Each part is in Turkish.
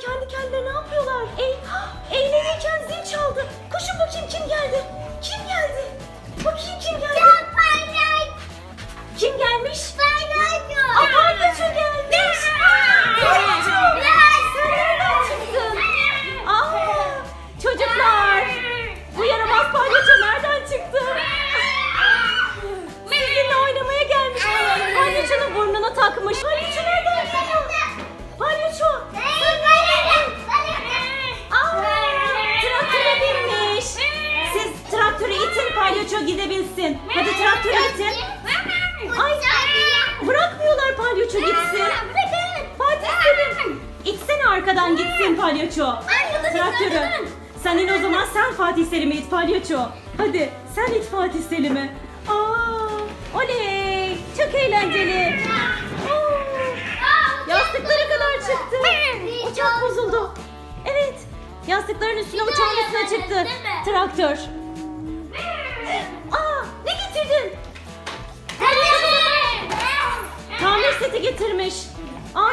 kendi kendine ne yapıyorlar? Ey, eğlenirken zil çaldı. Koşun bakayım kim geldi? Kim geldi? Bakayım kim geldi? Kim gelmiş? Gidebilsin. Hadi traktörü itin. Ay bırakmıyorlar palyaço gitsin. Fatih Selim. İtsene arkadan gitsin palyaço. Traktörü. Sen in o zaman sen Fatih Selim'i it palyaço. Hadi sen it Fatih Selim'i. Aa, oley. Çok eğlenceli. Aa, yastıklara kadar çıktı. Uçak bozuldu. Evet. Yastıkların üstüne uçağın üstüne çıktı. Traktör.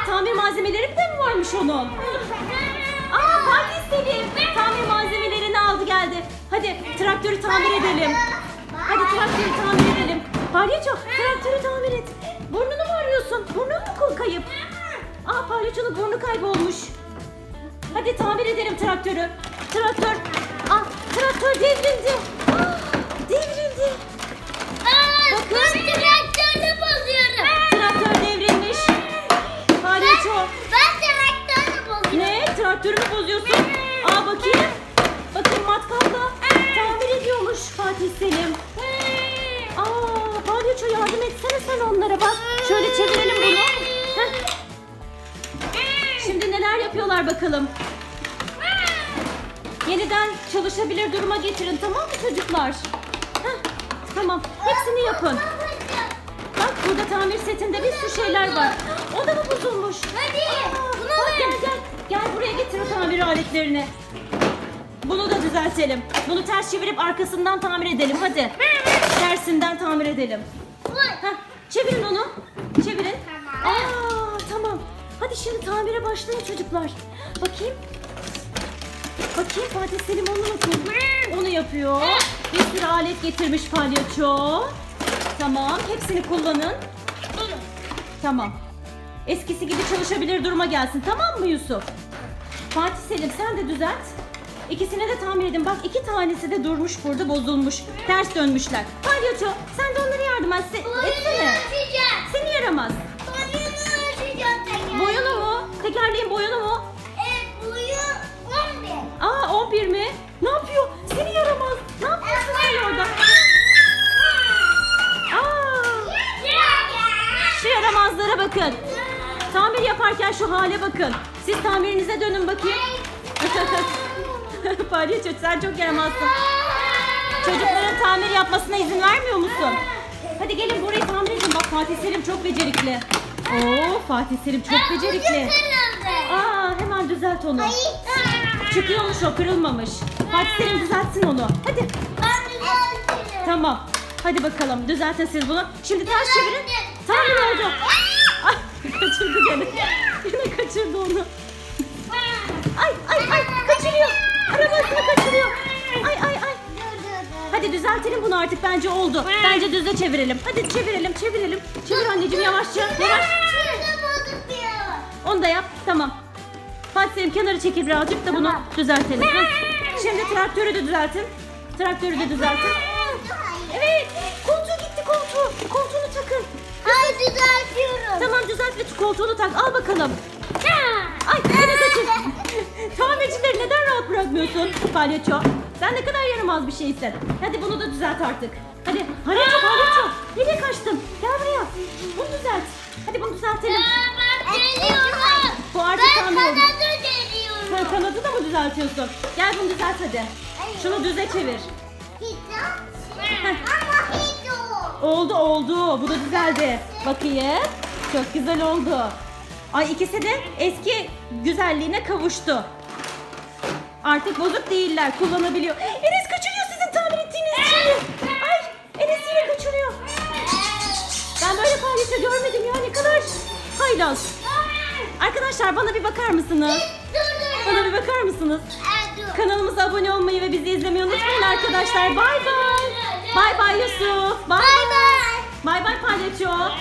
Tamir malzemeleri de mi varmış onun? Aa Fatih Selim tamir malzemelerini aldı geldi. Hadi traktörü tamir edelim. Hadi traktörü tamir edelim. Palyaço traktörü tamir et. Burnunu mu arıyorsun? Burnun mu kayıp? Aa palyaçonun burnu kaybolmuş. Hadi tamir edelim traktörü. Traktör. Aa traktör devrildi. Aa, devrildi. Onlara bak. Şöyle çevirelim bunu. Heh. Şimdi neler yapıyorlar bakalım. Yeniden çalışabilir duruma getirin tamam mı çocuklar? Heh. Tamam hepsini yapın. Bak burada tamir setinde bir sürü şeyler var. O da mı bozulmuş? Hadi, Aa, bunu bak gel gel. Gel buraya getir o tamir aletlerini. Bunu da düzeltelim. Bunu ters çevirip arkasından tamir edelim hadi. Tersinden tamir edelim. Çevirin onu. Çevirin. Tamam. Aa, tamam. Hadi şimdi tamire başlayın çocuklar. Bakayım. Bakayım Fatih Selim onu nasıl? Onu yapıyor. Bir sürü alet getirmiş palyaço. Tamam. Hepsini kullanın. Tamam. Eskisi gibi çalışabilir duruma gelsin. Tamam mı Yusuf? Fatih Selim sen de düzelt. İkisini de tamir edin. Bak iki tanesi de durmuş burada bozulmuş. Ters dönmüşler. Palyaço sen de onlara yardım et. Etsene. Seni yaramaz. Boyunu mu? Tekerleğin boyunu mu? Aa 11 mi? Ne yapıyor? Seni yaramaz. Ne yapıyorsun sen orada? Aa, şu yaramazlara bakın. Tamir yaparken şu hale bakın. Siz tamirinize dönün bakayım. Palyaço sen çok yaramazsın. Çocukların tamir yapmasına izin vermiyor musun? Hadi gelin burayı tamir edin. Bak Fatih Selim çok becerikli. Oo Fatih Selim çok becerikli. Aa hemen düzelt onu. Çıkıyormuş o kırılmamış. Fatih Selim düzeltsin onu. Hadi. Tamam. Hadi bakalım düzeltin siz bunu. Şimdi ters çevirin. Tamir oldu. Ay kaçırdı gene. Yine kaçırdı onu. Ay ay ay kaçırıyor. Arabasını kaçırıyor. Ay ay ay. Hadi düzeltelim bunu artık bence oldu. Bence düze çevirelim. Hadi çevirelim çevirelim. Çevir anneciğim yavaşça. Yavaş. Onu da yap. Tamam. Fatih Selim kenarı çekil birazcık da bunu Tamam. düzeltelim. Heh. Şimdi traktörü de düzeltin. Traktörü de düzeltin. Evet. Koltuğu gitti koltuğu. Koltuğunu takın. Hayır düzeltiyorum. Tamam düzelt ve koltuğunu tak. Al bakalım. Ay yine kaçır. Tamircileri neden rahat bırakmıyorsun palyaço? Sen ne kadar yaramaz bir şeysin. Hadi bunu da düzelt artık. Hadi palyaço palyaço. Nereye kaçtın? Gel buraya. Bunu düzelt. Hadi bunu düzeltelim. Ben geliyorum. Bu artık Ben kanadı geliyorum. Sen kanadı da mı düzeltiyorsun? Gel bunu düzelt hadi. Şunu düze çevir. Oldu oldu. Bu da düzeldi. Bakayım. Çok güzel oldu. Ay ikisi de eski güzelliğine kavuştu. Artık bozuk değiller. Kullanabiliyor. Enes kaçırıyor sizin tamir ettiğiniz şeyi. Ay Enes yine kaçırıyor. Ben böyle palyaço görmedim ya ne kadar haylaz. Arkadaşlar bana bir bakar mısınız? Dur bakar mısınız? Kanalımıza abone olmayı ve bizi izlemeyi unutmayın arkadaşlar. Bay bay. Bay bay Yusuf. Bay Bay bay. Bay bay palyaço.